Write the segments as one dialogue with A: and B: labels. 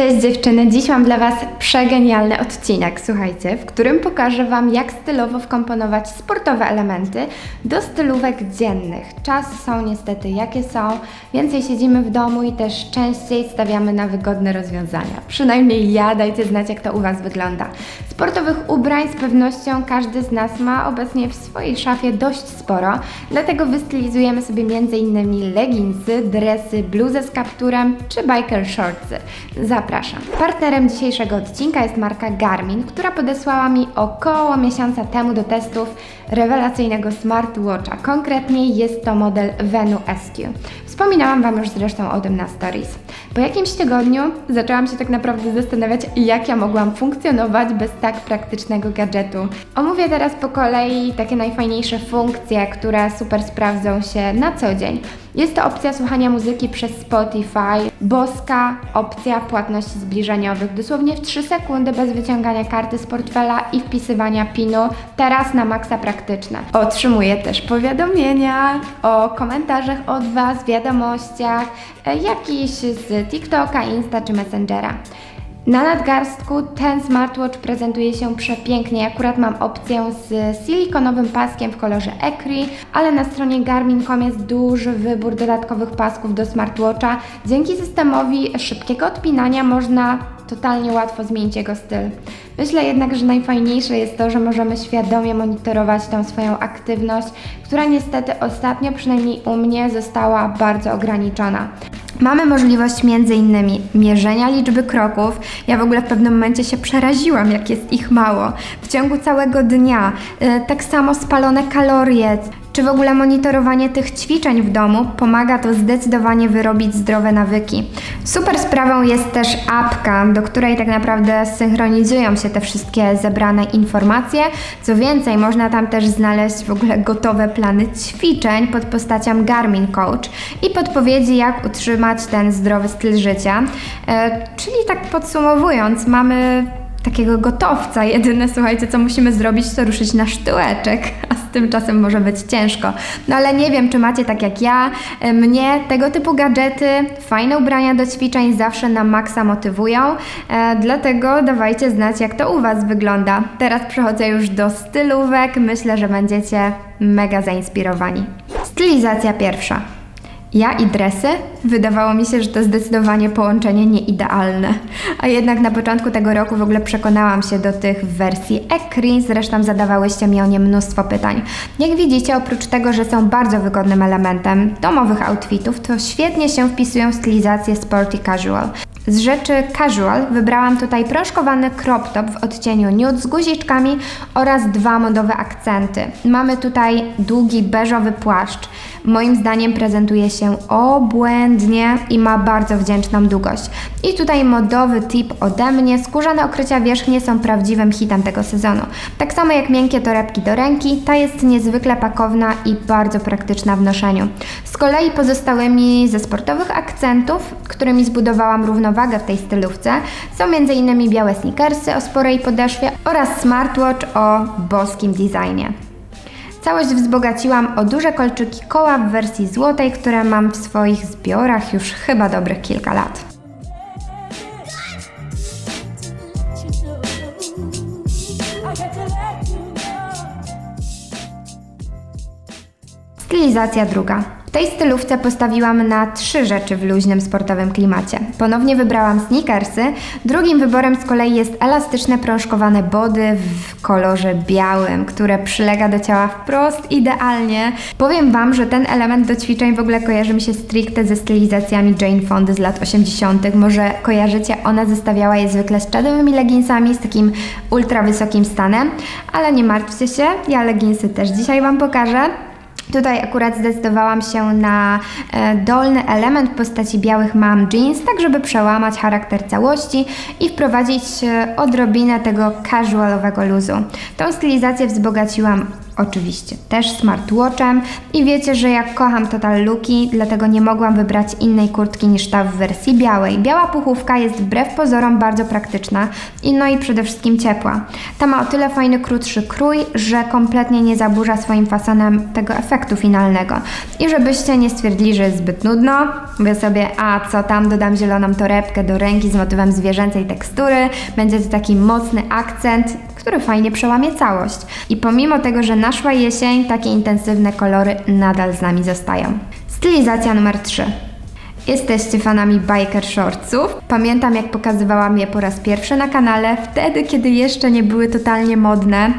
A: Cześć dziewczyny, dziś mam dla Was przegenialny odcinek, słuchajcie, w którym pokażę Wam jak stylowo wkomponować sportowe elementy do stylówek dziennych. Czasy są niestety jakie są, więcej siedzimy w domu i też częściej stawiamy na wygodne rozwiązania. Przynajmniej ja, dajcie znać jak to u Was wygląda. Sportowych ubrań z pewnością każdy z nas ma obecnie w swojej szafie dość sporo, dlatego wystylizujemy sobie m.in. leginsy, dresy, bluzę z kapturem czy biker shortsy. Zapraszam. Partnerem dzisiejszego odcinka jest marka Garmin, która podesłała mi około miesiąca temu do testów rewelacyjnego smartwatcha. Konkretnie jest to model Venu SQ. Wspominałam Wam już zresztą o tym na stories. Po jakimś tygodniu zaczęłam się tak naprawdę zastanawiać, jak ja mogłam funkcjonować bez tak praktycznego gadżetu. Omówię teraz po kolei takie najfajniejsze funkcje, które super sprawdzą się na co dzień. Jest to opcja słuchania muzyki przez Spotify, boska opcja płatności zbliżeniowych, dosłownie w 3 sekundy bez wyciągania karty z portfela i wpisywania PIN-u, teraz na maksa praktyczne. Otrzymuję też powiadomienia o komentarzach od Was, wiadomościach, e, jakiś z TikToka, Insta czy Messengera. Na nadgarstku ten smartwatch prezentuje się przepięknie. Akurat mam opcję z silikonowym paskiem w kolorze Ecri, ale na stronie Garmin.com jest duży wybór dodatkowych pasków do smartwatcha. Dzięki systemowi szybkiego odpinania można totalnie łatwo zmienić jego styl. Myślę jednak, że najfajniejsze jest to, że możemy świadomie monitorować tą swoją aktywność, która niestety ostatnio, przynajmniej u mnie, została bardzo ograniczona. Mamy możliwość innymi mierzenia liczby kroków. Ja w ogóle w pewnym momencie się przeraziłam, jak jest ich mało. W ciągu całego dnia. Y, Tak samo spalone kalorie, czy w ogóle monitorowanie tych ćwiczeń w domu pomaga to zdecydowanie wyrobić zdrowe nawyki. Super sprawą jest też apka, do której tak naprawdę synchronizują się te wszystkie zebrane informacje. Co więcej, można tam też znaleźć w ogóle gotowe plany ćwiczeń pod postacią Garmin Coach i podpowiedzi, jak utrzymać ten zdrowy styl życia. E, czyli tak podsumowując, mamy takiego gotowca. Jedyne, słuchajcie, co musimy zrobić, to ruszyć na sztyłeczek, z tym czasem może być ciężko. No ale nie wiem, czy macie tak jak ja. E, Mnie tego typu gadżety, fajne ubrania do ćwiczeń zawsze na maksa motywują, e, dlatego dawajcie znać, jak to u Was wygląda. Teraz przechodzę już do stylówek. Myślę, że będziecie mega zainspirowani. Stylizacja pierwsza. Ja i dresy? Wydawało mi się, że to zdecydowanie połączenie nieidealne. A jednak na początku tego roku w ogóle przekonałam się do tych wersji Ecri, zresztą zadawałyście mi o nie mnóstwo pytań. Jak widzicie, oprócz tego, że są bardzo wygodnym elementem domowych outfitów, to świetnie się wpisują w stylizację sporty casual. Z rzeczy casual wybrałam tutaj proszkowany crop top w odcieniu nude z guziczkami oraz dwa modowe akcenty. Mamy tutaj długi beżowy płaszcz. Moim zdaniem prezentuje się obłędnie i ma bardzo wdzięczną długość. I tutaj modowy tip ode mnie. Skórzane okrycia wierzchnie są prawdziwym hitem tego sezonu. Tak samo jak miękkie torebki do ręki, ta jest niezwykle pakowna i bardzo praktyczna w noszeniu. Z kolei pozostałymi ze sportowych akcentów, którymi zbudowałam równowagę w tej stylówce, są m.in. białe sneakersy o sporej podeszwie oraz smartwatch o boskim designie. Całość wzbogaciłam o duże kolczyki koła w wersji złotej, które mam w swoich zbiorach już chyba dobrych kilka lat. Stylizacja druga. W tej stylówce postawiłam na trzy rzeczy w luźnym sportowym klimacie. Ponownie wybrałam sneakersy, drugim wyborem z kolei jest elastyczne prążkowane body w kolorze białym, które przylega do ciała wprost idealnie. Powiem Wam, że ten element do ćwiczeń w ogóle kojarzy mi się stricte ze stylizacjami Jane Fondy z lat 80. Może kojarzycie, ona zestawiała je zwykle z czadowymi leginsami z takim ultra wysokim stanem, ale nie martwcie się, ja leginsy też dzisiaj Wam pokażę. Tutaj akurat zdecydowałam się na e, dolny element w postaci białych mam jeans, tak żeby przełamać charakter całości i wprowadzić e, odrobinę tego casualowego luzu. Tą stylizację wzbogaciłam oczywiście też smartwatchem i wiecie, że jak kocham Total Looki, dlatego nie mogłam wybrać innej kurtki niż ta w wersji białej. Biała puchówka jest wbrew pozorom bardzo praktyczna i no i przede wszystkim ciepła. Ta ma o tyle fajny, krótszy krój, że kompletnie nie zaburza swoim fasonem tego efektu finalnego. I żebyście nie stwierdzili, że jest zbyt nudno, mówię sobie, a co tam, dodam zieloną torebkę do ręki z motywem zwierzęcej tekstury, będzie to taki mocny akcent, który fajnie przełamie całość. I pomimo tego, że naszła jesień, takie intensywne kolory nadal z nami zostają. Stylizacja numer 3. Jesteście fanami biker shortsów? Pamiętam jak pokazywałam je po raz pierwszy na kanale, wtedy kiedy jeszcze nie były totalnie modne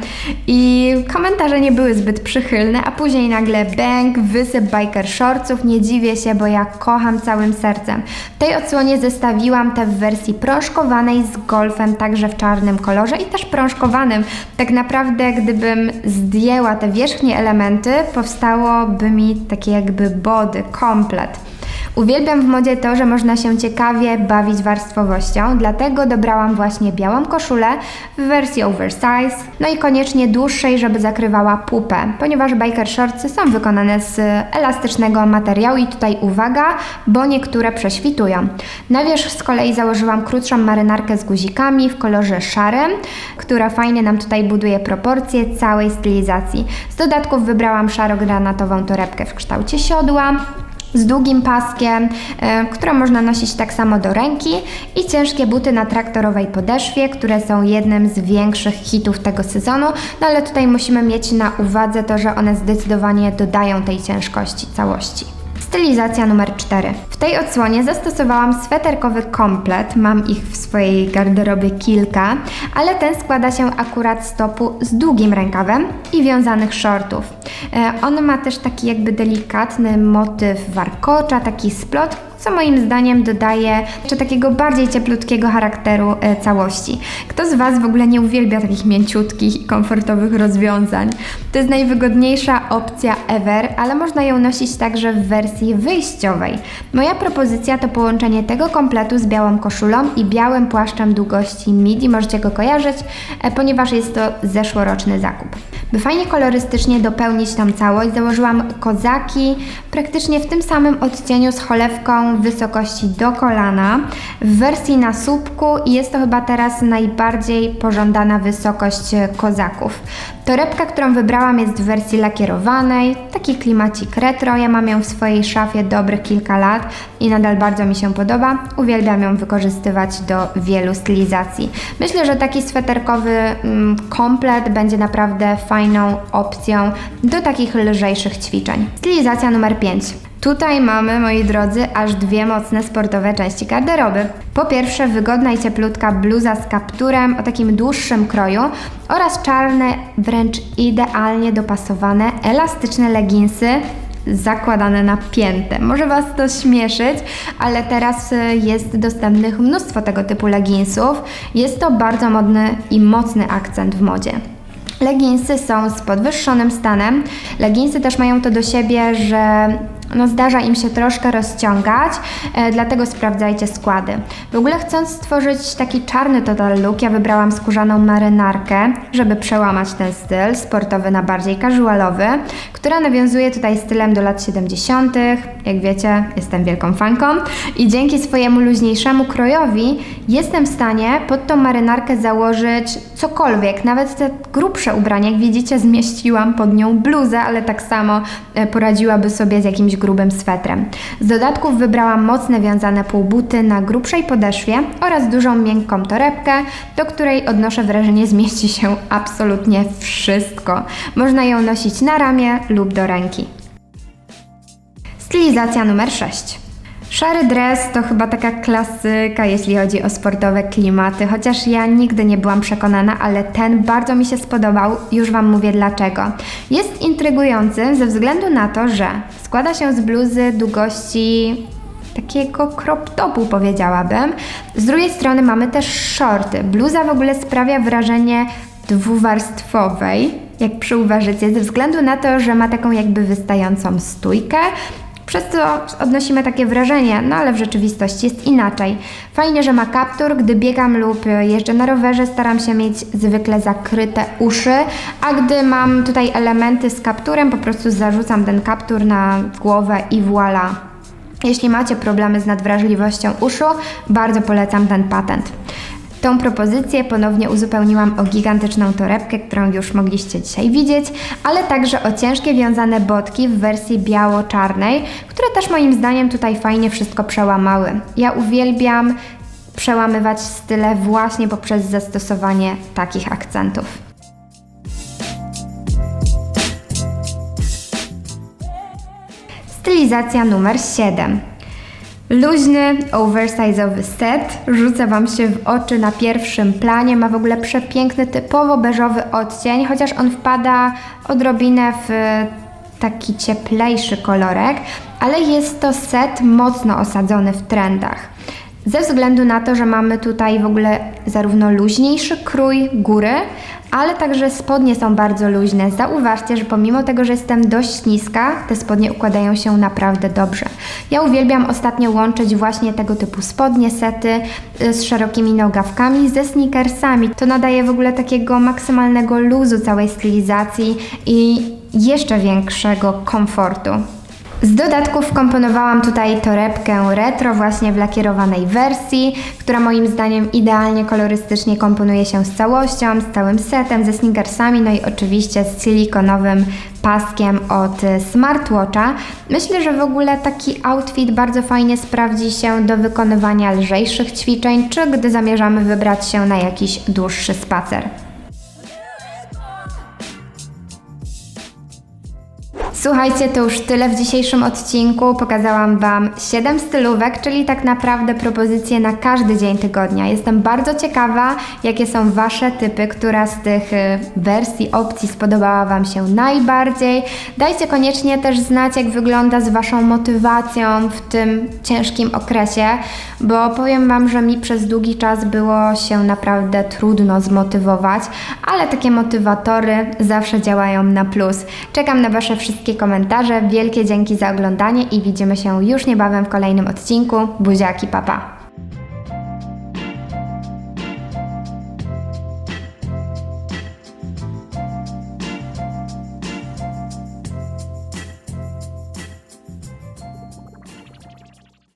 A: i komentarze nie były zbyt przychylne, a później nagle bang, wysyp biker shortsów, nie dziwię się, bo ja kocham całym sercem. W tej odsłonie zestawiłam te w wersji prążkowanej z golfem, także w czarnym kolorze i też prążkowanym. Tak naprawdę gdybym zdjęła te wierzchnie elementy, powstałoby mi takie jakby body, komplet. Uwielbiam w modzie to, że można się ciekawie bawić warstwowością, dlatego dobrałam właśnie białą koszulę w wersji oversize, no i koniecznie dłuższej, żeby zakrywała pupę, ponieważ biker shortsy są wykonane z elastycznego materiału i tutaj uwaga, bo niektóre prześwitują. Na wierzch z kolei założyłam krótszą marynarkę z guzikami w kolorze szarym, która fajnie nam tutaj buduje proporcje całej stylizacji. Z dodatków wybrałam szaro-granatową torebkę w kształcie siodła, z długim paskiem, e, które można nosić tak samo do ręki i ciężkie buty na traktorowej podeszwie, które są jednym z większych hitów tego sezonu, no ale tutaj musimy mieć na uwadze to, że one zdecydowanie dodają tej ciężkości całości. Stylizacja numer 4. W tej odsłonie zastosowałam sweterkowy komplet, mam ich w swojej garderobie kilka, ale ten składa się akurat z topu z długim rękawem i wiązanych shortów. E, on ma też taki jakby delikatny motyw warkocza, taki splot, co moim zdaniem dodaje jeszcze takiego bardziej cieplutkiego charakteru e, całości. Kto z Was w ogóle nie uwielbia takich mięciutkich i komfortowych rozwiązań? To jest najwygodniejsza opcja ever, ale można ją nosić także w wersji wyjściowej. Moja propozycja to połączenie tego kompletu z białą koszulą i białym płaszczem długości midi, możecie go kojarzyć, e, ponieważ jest to zeszłoroczny zakup. By fajnie kolorystycznie dopełnić tą całość, założyłam kozaki praktycznie w tym samym odcieniu z cholewką wysokości do kolana w wersji na słupku jest to chyba teraz najbardziej pożądana wysokość kozaków. Torebka, którą wybrałam jest w wersji lakierowanej, taki klimacik retro, ja mam ją w swojej szafie dobrych kilka lat i nadal bardzo mi się podoba. Uwielbiam ją wykorzystywać do wielu stylizacji. Myślę, że taki sweterkowy mm, komplet będzie naprawdę fajną opcją do takich lżejszych ćwiczeń. Stylizacja numer 5. Tutaj mamy, moi drodzy, aż dwie mocne sportowe części garderoby. Po pierwsze, wygodna i cieplutka bluza z kapturem o takim dłuższym kroju oraz czarne, wręcz idealnie dopasowane, elastyczne leginsy zakładane na piętę. Może Was to śmieszyć, ale teraz y, jest dostępnych mnóstwo tego typu leginsów. Jest to bardzo modny i mocny akcent w modzie. Leginsy są z podwyższonym stanem. Leginsy też mają to do siebie, że no zdarza im się troszkę rozciągać, e, dlatego sprawdzajcie składy. W ogóle chcąc stworzyć taki czarny total look, ja wybrałam skórzaną marynarkę, żeby przełamać ten styl sportowy na bardziej casualowy, która nawiązuje tutaj stylem do lat 70. Jak wiecie, jestem wielką fanką i dzięki swojemu luźniejszemu krojowi jestem w stanie pod tą marynarkę założyć cokolwiek, nawet te grubsze ubrania, jak widzicie, zmieściłam pod nią bluzę, ale tak samo e, poradziłaby sobie z jakimś grubym swetrem. Z dodatków wybrałam mocne wiązane półbuty na grubszej podeszwie oraz dużą miękką torebkę, do której odnoszę wrażenie zmieści się absolutnie wszystko. Można ją nosić na ramię lub do ręki. Stylizacja numer 6. Szary dres to chyba taka klasyka, jeśli chodzi o sportowe klimaty, chociaż ja nigdy nie byłam przekonana, ale ten bardzo mi się spodobał, już Wam mówię dlaczego. Jest intrygujący ze względu na to, że składa się z bluzy długości takiego crop topu powiedziałabym. Z drugiej strony mamy też shorty. Bluza w ogóle sprawia wrażenie dwuwarstwowej, jak przyuważycie, ze względu na to, że ma taką jakby wystającą stójkę, przez co odnosimy takie wrażenie, no ale w rzeczywistości jest inaczej. Fajnie, że ma kaptur, gdy biegam lub jeżdżę na rowerze, staram się mieć zwykle zakryte uszy, a gdy mam tutaj elementy z kapturem, po prostu zarzucam ten kaptur na głowę i voila. Jeśli macie problemy z nadwrażliwością uszu, bardzo polecam ten patent. Tą propozycję ponownie uzupełniłam o gigantyczną torebkę, którą już mogliście dzisiaj widzieć, ale także o ciężkie wiązane botki w wersji biało-czarnej, które też moim zdaniem tutaj fajnie wszystko przełamały. Ja uwielbiam przełamywać style właśnie poprzez zastosowanie takich akcentów. Stylizacja numer 7. Luźny, oversize'owy set rzuca Wam się w oczy na pierwszym planie. Ma w ogóle przepiękny, typowo beżowy odcień, chociaż on wpada odrobinę w taki cieplejszy kolorek, ale jest to set mocno osadzony w trendach. Ze względu na to, że mamy tutaj w ogóle zarówno luźniejszy krój góry, ale także spodnie są bardzo luźne. Zauważcie, że pomimo tego, że jestem dość niska, te spodnie układają się naprawdę dobrze. Ja uwielbiam ostatnio łączyć właśnie tego typu spodnie, sety y, z szerokimi nogawkami, ze sneakersami. To nadaje w ogóle takiego maksymalnego luzu całej stylizacji i jeszcze większego komfortu. Z dodatków wkomponowałam tutaj torebkę retro właśnie w lakierowanej wersji, która moim zdaniem idealnie kolorystycznie komponuje się z całością, z całym setem, ze sneakersami, no i oczywiście z silikonowym paskiem od smartwatcha. Myślę, że w ogóle taki outfit bardzo fajnie sprawdzi się do wykonywania lżejszych ćwiczeń, czy gdy zamierzamy wybrać się na jakiś dłuższy spacer. Słuchajcie, to już tyle w dzisiejszym odcinku. Pokazałam Wam 7 stylówek, czyli tak naprawdę propozycje na każdy dzień tygodnia. Jestem bardzo ciekawa, jakie są Wasze typy, która z tych y, wersji, opcji spodobała Wam się najbardziej. Dajcie koniecznie też znać, jak wygląda z Waszą motywacją w tym ciężkim okresie, bo powiem Wam, że mi przez długi czas było się naprawdę trudno zmotywować, ale takie motywatory zawsze działają na plus. Czekam na Wasze wszystkie komentarze. Wielkie dzięki za oglądanie i widzimy się już niebawem w kolejnym odcinku. Buziaki, papa.